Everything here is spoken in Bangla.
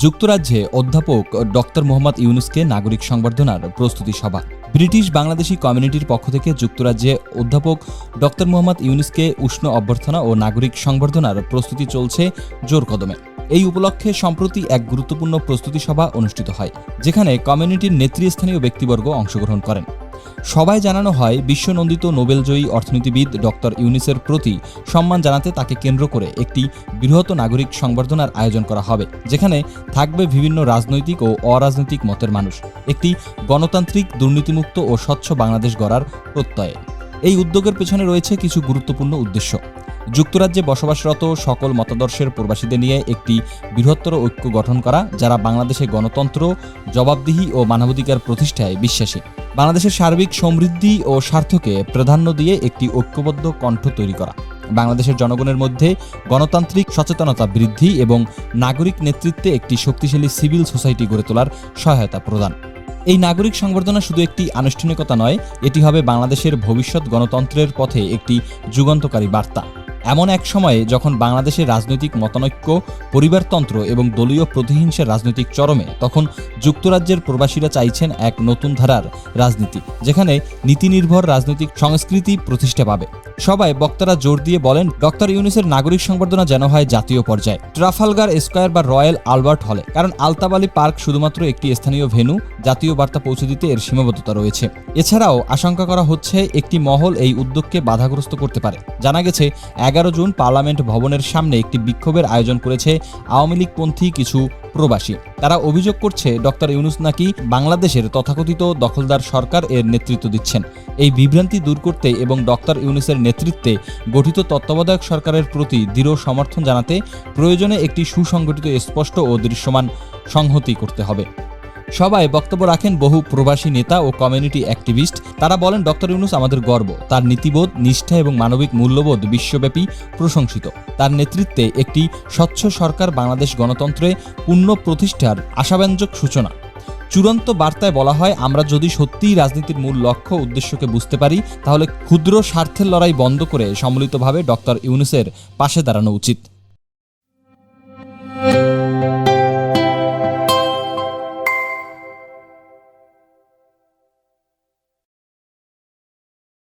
যুক্তরাজ্যে অধ্যাপক ডক্টর মোহাম্মদ ইউনুসকে নাগরিক সংবর্ধনার প্রস্তুতি সভা। ব্রিটিশ বাংলাদেশি কমিউনিটির পক্ষ থেকে যুক্তরাজ্যে অধ্যাপক ডক্টর মোহাম্মদ ইউনুসকে উষ্ণ অভ্যর্থনা ও নাগরিক সংবর্ধনার প্রস্তুতি চলছে জোর কদমে। এই উপলক্ষে সম্প্রতি এক গুরুত্বপূর্ণ প্রস্তুতি সভা অনুষ্ঠিত হয়, যেখানে কমিউনিটির নেতৃস্থানীয় ব্যক্তিবর্গ অংশগ্রহণ করেন। সবাই জানানো হয়, বিশ্বনন্দিত নোবেলজয়ী অর্থনীতিবিদ ডক্টর ইউনিসের প্রতি সম্মান জানাতে তাকে কেন্দ্র করে একটি বৃহৎ নাগরিক সংবর্ধনার আয়োজন করা হবে, যেখানে থাকবে বিভিন্ন রাজনৈতিক ও অরাজনৈতিক মতের মানুষ। একটি গণতান্ত্রিক, দুর্নীতিমুক্ত ও স্বচ্ছ বাংলাদেশ গড়ার প্রত্যয়ে। এই উদ্যোগের পেছনে রয়েছে কিছু গুরুত্বপূর্ণ উদ্দেশ্য। যুক্তরাজ্যে বসবাসরত সকল মতাদর্শের প্রবাসীদের নিয়ে একটি বৃহত্তর ঐক্য গঠন করা, যারা বাংলাদেশে গণতন্ত্র, জবাবদিহি ও মানবাধিকার প্রতিষ্ঠায় বিশ্বাসী। বাংলাদেশের সার্বিক সমৃদ্ধি ও স্বার্থকে প্রাধান্য দিয়ে একটি ঐক্যবদ্ধ কণ্ঠ তৈরি করা। বাংলাদেশের জনগণের মধ্যে গণতান্ত্রিক সচেতনতা বৃদ্ধি এবং নাগরিক নেতৃত্বে একটি শক্তিশালী সিভিল সোসাইটি গড়ে তোলার সহায়তা প্রদান। এই নাগরিক সংবর্ধনা শুধু একটি আনুষ্ঠানিকতা নয়, এটি হবে বাংলাদেশের ভবিষ্যৎ গণতন্ত্রের পথে একটি যুগান্তকারী বার্তা। এমন এক সময়ে যখন বাংলাদেশের রাজনৈতিক মতানৈক্য, পরিবারতন্ত্র এবং দলীয় প্রতিহিংসার রাজনৈতিক চরমে, তখন যুক্তরাজ্যের প্রবাসীরা চাইছেন এক নতুন ধারার রাজনীতি, যেখানে নীতিনির্ভর রাজনৈতিক সংস্কৃতি প্রতিষ্ঠা পাবে। সবাই বক্তারা জোর দিয়ে বলেন, ডক্টর ইউনিসের নাগরিক সংবর্ধনা যেন হয় জাতীয় পর্যায়ে। ট্রাফালগার স্কোয়ার বা রয়্যাল আলবার্ট হলে, কারণ আলতাবালি পার্ক শুধুমাত্র একটি স্থানীয় ভেন্যু, জাতীয় বার্তা পৌঁছে দিতে এর সীমাবদ্ধতা রয়েছে। এছাড়াও আশঙ্কা করা হচ্ছে, একটি মহল এই উদ্যোগকে বাধাগ্রস্ত করতে পারে। জানা গেছে এগারো জুন পার্লামেন্ট ভবনের সামনে একটি বিক্ষোভের আয়োজন করেছে আওয়ামী লীগপন্থী কিছু প্রবাসী। তারা অভিযোগ করছে, ডক্টর ইউনুস নাকি বাংলাদেশের তথাকথিত দখলদার সরকার এর নেতৃত্ব দিচ্ছেন। এই বিভ্রান্তি দূর করতে এবং ডক্টর ইউনুসের নেতৃত্বে গঠিত তত্ত্বাবধায়ক সরকারের প্রতি দৃঢ় সমর্থন জানাতে প্রয়োজনে একটি সুসংগঠিত, স্পষ্ট ও দৃশ্যমান সংহতি করতে হবে। সবাই বক্তব্য রাখেন বহু প্রবাসী নেতা ও কমিউনিটি অ্যাক্টিভিস্ট তারা বলেন, ডক্টর ইউনুস আমাদের গর্ব। তার নীতিবোধ, নিষ্ঠা এবং মানবিক মূল্যবোধ বিশ্বব্যাপী প্রশংসিত। তার নেতৃত্বে একটি স্বচ্ছ সরকার, বাংলাদেশ গণতন্ত্রে পূর্ণ প্রতিষ্ঠার আশাব্যঞ্জক সূচনা। চূড়ান্ত বার্তায় বলা হয়, আমরা যদি সত্যিই রাজনীতির মূল লক্ষ্য উদ্দেশ্যকে বুঝতে পারি, তাহলে ক্ষুদ্র স্বার্থের লড়াই বন্ধ করে সম্মিলিতভাবে ডক্টর ইউনুসের পাশে দাঁড়ানো উচিত।